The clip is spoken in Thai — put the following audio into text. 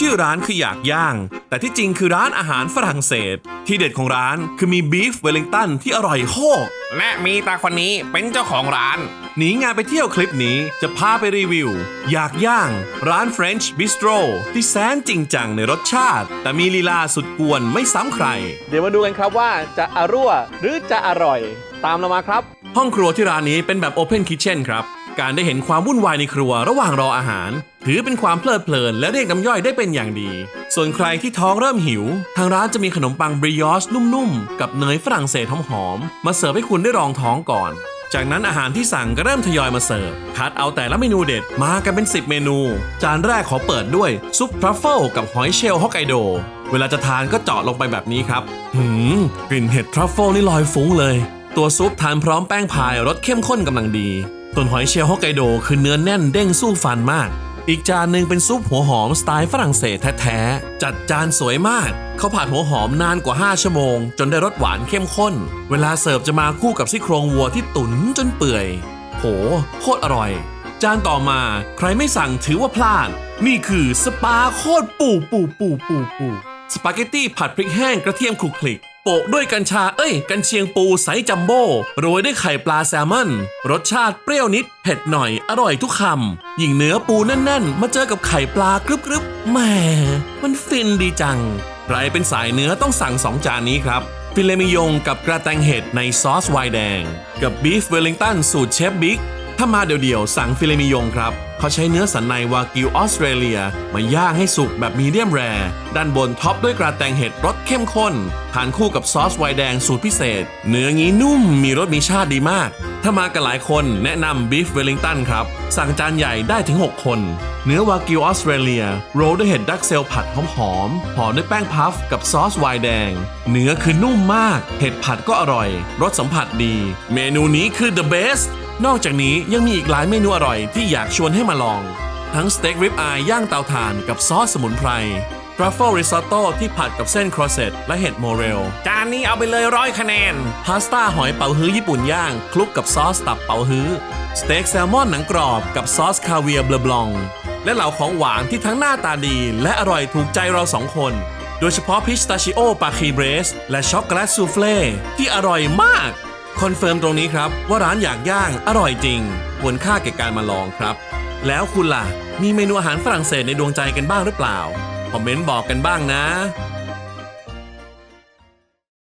ชื่อร้านคืออยากย่าง แต่ที่จริงคือร้านอาหารฝรั่งเศส ที่เด็ดของร้านคือมีบีฟเวลลิงตันที่อร่อยโคกและมีตาคนนี้เป็นเจ้าของร้าน หนีงานไปเที่ยวคลิปนี้จะพาไปรีวิว อยากย่าง ร้าน French Bistro ที่แสนจริงจังในรสชาติ แต่มีลีลาสุดกวนไม่ซ้ำใคร เดี๋ยวมาดูกันครับว่าจะอร่วหรือจะอร่อย ตามเรามาครับ ห้องครัวที่ร้านนี้เป็นแบบ Open Kitchen ครับ การได้เห็นความวุ่นวายในครัวระหว่างรออาหาร ถือเป็นความเพลิดเพลินและเรียกน้ำย่อยได้เป็นอย่างดี ส่วนใครที่ท้องเริ่มหิว ทางร้านจะมีขนมปังบริยอชนุ่มๆ กับเนยฝรั่งเศสหอมๆมาเสิร์ฟให้คุณได้รองท้องก่อน จากนั้นอาหารที่สั่งก็เริ่มทยอยมาเสิร์ฟคัดเอาแต่ละเมนูเด็ดมากันเป็น 10 เมนู จานแรกขอเปิดด้วยซุปทรัฟเฟิลกับหอยเชลล์ฮอกไกโดเวลาจะทานก็เจาะลงไปแบบนี้ครับหืมกลิ่นเห็ดทรัฟเฟิลนี่ลอยฟุ้งเลย ตัวซุปทานพร้อมแป้งพายรสเข้มข้นกำลังดี ส่วนหอยเชลล์ฮอกไกโดคือเนื้อแน่นเด้งสู้ฟันมาก อีกจานหนึ่งเป็นซุปหัวหอมสไตล์ฝรั่งเศสแท้ๆ จัดจานสวยมาก เขาผัดหัวหอมนานกว่า 5 ชั่วโมง จนได้รสหวานเข้มข้น เวลาเสิร์ฟจะมาคู่กับซี่โครงวัวที่ตุ๋นจนเปื่อย โห โคตรอร่อย จานต่อมาใครไม่สั่งถือว่าพลาด นี่คือสปาโคตรปูปูปูปูปูสปาเกตตี้ผัดพริกแห้งกระเทียมคลุกคลิก โปะด้วยกัญชาเอ้ย กันเชียงปูไซส์จัมโบ้โรยด้วยไข่ปลาแซลมอน รสชาติเปรี้ยวนิด เผ็ดหน่อยอร่อยทุกคำยิ่งเนื้อปูแน่นๆ มาเจอกับไข่ปลากรึบๆแหมมันฟินดีจัง ใครเป็นสายเนื้อต้องสั่ง2จานนี้ครับฟิเลมิยงกับกระแตงเห็ดในซอสไวน์แดง กับบีฟเวลลิงตันสูตรเชฟบิ๊ก ถ้ามาเดี่ยวๆ สั่งฟิเลมิยงครับ เขาใช้เนื้อสันในวากิวออสเตรเลีย มาย่างให้สุกแบบมีเดียมแรร์ด้านบนท็อปด้วยกระแตงเห็ดรสเข้มข้น ทานคู่กับซอสไวน์แดงสูตรพิเศษ เนื้องี้นุ่มมีรสมีชาติดีมาก ถ้ามากันหลายคนแนะนำบีฟเวลลิงตันครับ สั่งจานใหญ่ได้ถึง 6 คน เนื้อวากิวออสเตรเลีย โรลด้วยเห็ดดักเซลผัดหอมๆห่อด้วยแป้งพัฟกับซอสไวน์แดง เนื้อคือนุ่มมาก เห็ดผัดก็อร่อย รสสัมผัสดี เมนูนี้คือ the best นอกจากนี้ยังมีอีกหลายเมนูอร่อยที่อยากชวนให้มาลอง ทั้งสเต็กริบอายย่างเตาถ่านกับซอสสมุนไพรทรัฟเฟิลริซอตโต้ที่ผัดกับเส้นครอเซตและเห็ดโมเรล จานนี้เอาไปเลยร้อยคะแนน พาสต้าหอยเป๋าฮื้อญี่ปุ่นย่าง คลุกกับซอสตับเป๋าฮื้อ สเต็กแซลมอนหนังกรอบกับซอสคาเวียร์เบลบลอง และเหล่าของหวานที่ทั้งหน้าตาดี และอร่อยถูกใจเราสองคน โดยเฉพาะพิสตาชิโอปาคีเบรส และช็อกโกแลตซูเฟ่ที่อร่อยมาก คอนเฟิร์มตรงนี้ครับว่าร้านอยากย่างอร่อยจริงควรค่าแก่การมาลองครับ แล้วคุณล่ะ มีเมนูอาหารฝรั่งเศสในดวงใจกันบ้างหรือเปล่า คอมเมนต์บอกกันบ้างนะ